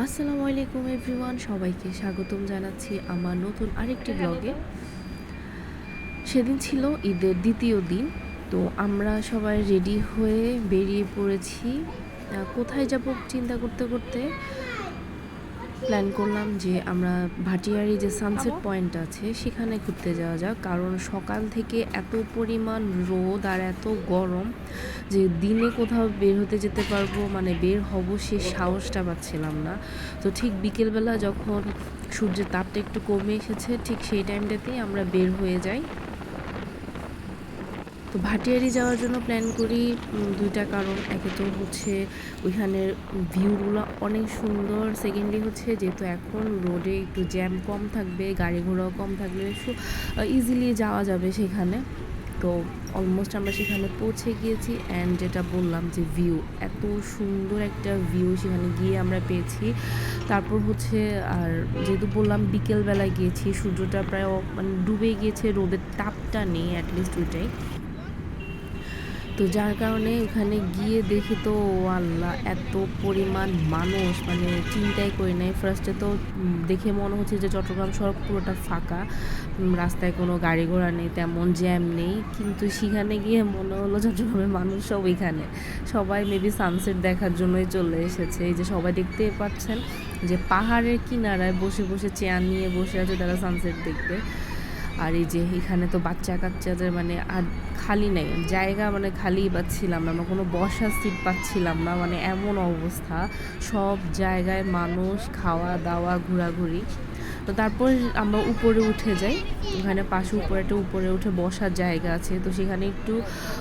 আসসালামু আলাইকুম এভরিওয়ান, সবাইকে স্বাগতম জানাচ্ছি আমার নতুন আরেকটি ব্লগে। সেদিন ছিল ঈদের দ্বিতীয় দিন, তো আমরা সবাই রেডি হয়ে বেরিয়ে পড়েছি। কোথায় যাব চিন্তা করতে করতে? প্ল্যান করলাম যে আমরা ভাটিয়ারি যে সানসেট পয়েন্ট আছে সেখানে ঘুরতে যাওয়া যাক। কারণ সকাল থেকে এত পরিমাণ রোদ আর এত গরম যে দিনে কোথাও বের হতে যেতে পারব মানে বের হব সে সাহসটা পাচ্ছিলাম না। তো ঠিক বিকেলবেলা যখন সূর্যের তাপটা একটু কমে এসেছে ঠিক সেই টাইমটাতেই আমরা বের হয়ে যাই। তো ভাটিয়ারি যাওয়ার জন্য প্ল্যান করি দুইটা কারণ। একে তো হচ্ছে ওইখানের ভিউগুলো অনেক সুন্দর। সেকেন্ডলি হচ্ছে যেহেতু এখন রোডে একটু জ্যাম কম থাকবে, গাড়ি ঘোড়াও কম থাকবে ইজিলি যাওয়া যাবে সেখানে। তো অলমোস্ট আমরা সেখানে পৌঁছে গিয়েছি অ্যান্ড যেটা বললাম যে ভিউ এত সুন্দর একটা ভিউ সেখানে গিয়ে আমরা পেয়েছি। তারপর হচ্ছে আর যেহেতু বললাম বিকেলবেলায় গিয়েছি, সূর্যটা প্রায় মানে ডুবে গিয়েছে, রোদের তাপটা নেই অ্যাটলিস্ট ওইটাই। তো যার কারণে ওখানে গিয়ে দেখি তো আল্লাহ এত পরিমাণ মানুষ মানে চিন্তাই করি নাই। ফার্স্টে তো দেখে মনে হচ্ছে যে চট্টগ্রাম সড়ক পুরোটা ফাঁকা। রাস্তায় কোনো গাড়ি ঘোড়া নেই, তেমন জ্যাম নেই। কিন্তু সেখানে গিয়ে মনে হলো চট্টগ্রামের মানুষ সব এখানে। সবাই মেবি সানসেট দেখার জন্যই চলে এসেছে। এই যে সবাই দেখতে পাচ্ছেন যে পাহাড়ের কিনারায় বসে বসে চেয়ার নিয়ে বসে আছে তারা সানসেট দেখতে। আর এই যে এখানে তো বাচ্চা কাচ্চাদের মানে আর খালি নেই জায়গা মানে খালি পাচ্ছিলাম না আমরা কোনো বসার সিট পাচ্ছিলাম না মানে এমন অবস্থা। সব জায়গায় মানুষ খাওয়া দাওয়া ঘোরাঘুরি। তো তারপর আমরা উপরে উঠে যাই ওখানে পাশে উপরে একটা উপরে উঠে বসার জায়গা আছে তো সেখানে একটু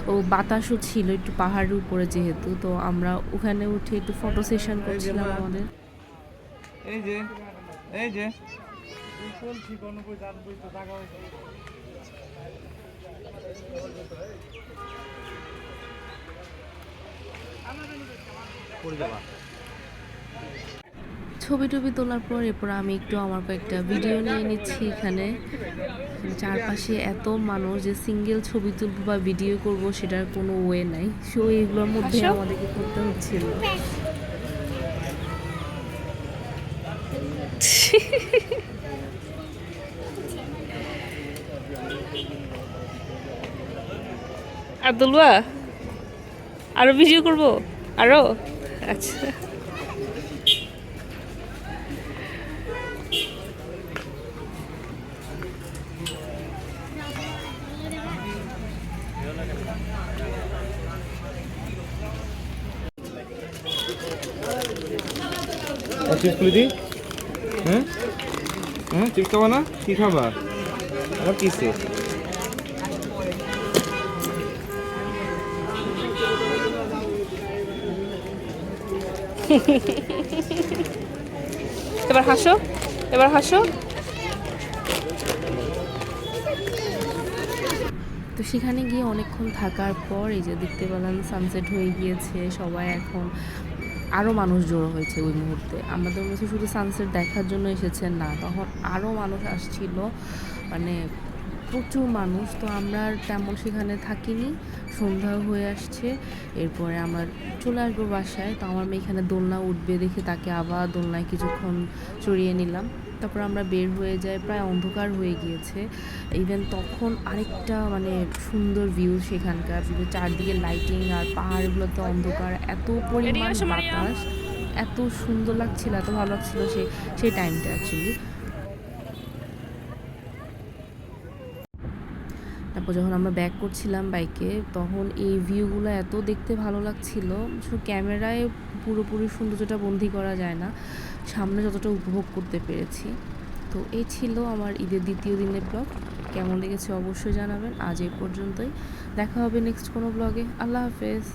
ও বাতাসও ছিল একটু পাহাড়ের উপরে যেহেতু তো আমরা ওখানে উঠে একটু ফটো সেশন করছিলাম আমাদের। এই যে এই যে। ছবি টবি তোলার পর এরপর আমি একটু আমার কয়েকটা ভিডিও নিয়ে নিচ্ছি এখানে। চারপাশে এত মানুষ যে সিঙ্গেল ছবি তুলবো বা ভিডিও করব সেটার কোনো ওয়ে নাই। সো এগুলোর মধ্যে আমাদেরকে করতে হচ্ছিল আর আরও ভিডিও করব? আরও? আচ্ছা। চিপস খাবা না? কি খাবা আবার কিসে এবার হাসো এবার হাসো। তো সেখানে গিয়ে অনেকক্ষণ থাকার পর এই যে দেখতে পেলাম সানসেট হয়ে গিয়েছে, সবাই এখন আরও মানুষ জড়ো হয়েছে ওই মুহূর্তে। আমাদের মধ্যে শুধু সানসেট দেখার জন্য এসেছেন না, তখন আরও মানুষ আসছিল। মানে প্রচুর মানুষ তো আমরা আর তেমন সেখানে থাকিনি। সন্ধ্যা হয়ে আসছে এরপরে আমরা চলে আসব বাসায়। তো আমার মেয়ে এখানে দোলনা উঠবে দেখে তাকে আবার দোলনায় কিছুক্ষণ চড়িয়ে নিলাম। তারপর আমরা বের হয়ে যাই প্রায় অন্ধকার হয়ে গিয়েছে। ইভেন তখন আরেকটা মানে সুন্দর ভিউ সেখানকার চারদিকে লাইটিং আর পাহাড়গুলোতে অন্ধকার এত পরিমাণ বাতাস এত সুন্দর লাগছিল এত ভালো লাগছিল সে সেই টাইমটা অ্যাকচুয়ালি তারপর যখন আমরা ব্যাক করছিলাম বাইকে তখন এই ভিউগুলো এত দেখতে ভালো লাগছিল, শুধু ক্যামেরায় পুরোপুরি সৌন্দর্যটা বন্দি করা যায় না, সামনে যতটা উপভোগ করতে পেরেছি। তো এই ছিল আমার ঈদের দ্বিতীয় দিনের ব্লগ কেমন লেগেছে অবশ্যই জানাবেন। আজ এই পর্যন্তই। দেখা হবে নেক্সট কোনো ব্লগে আল্লাহ হাফেজ।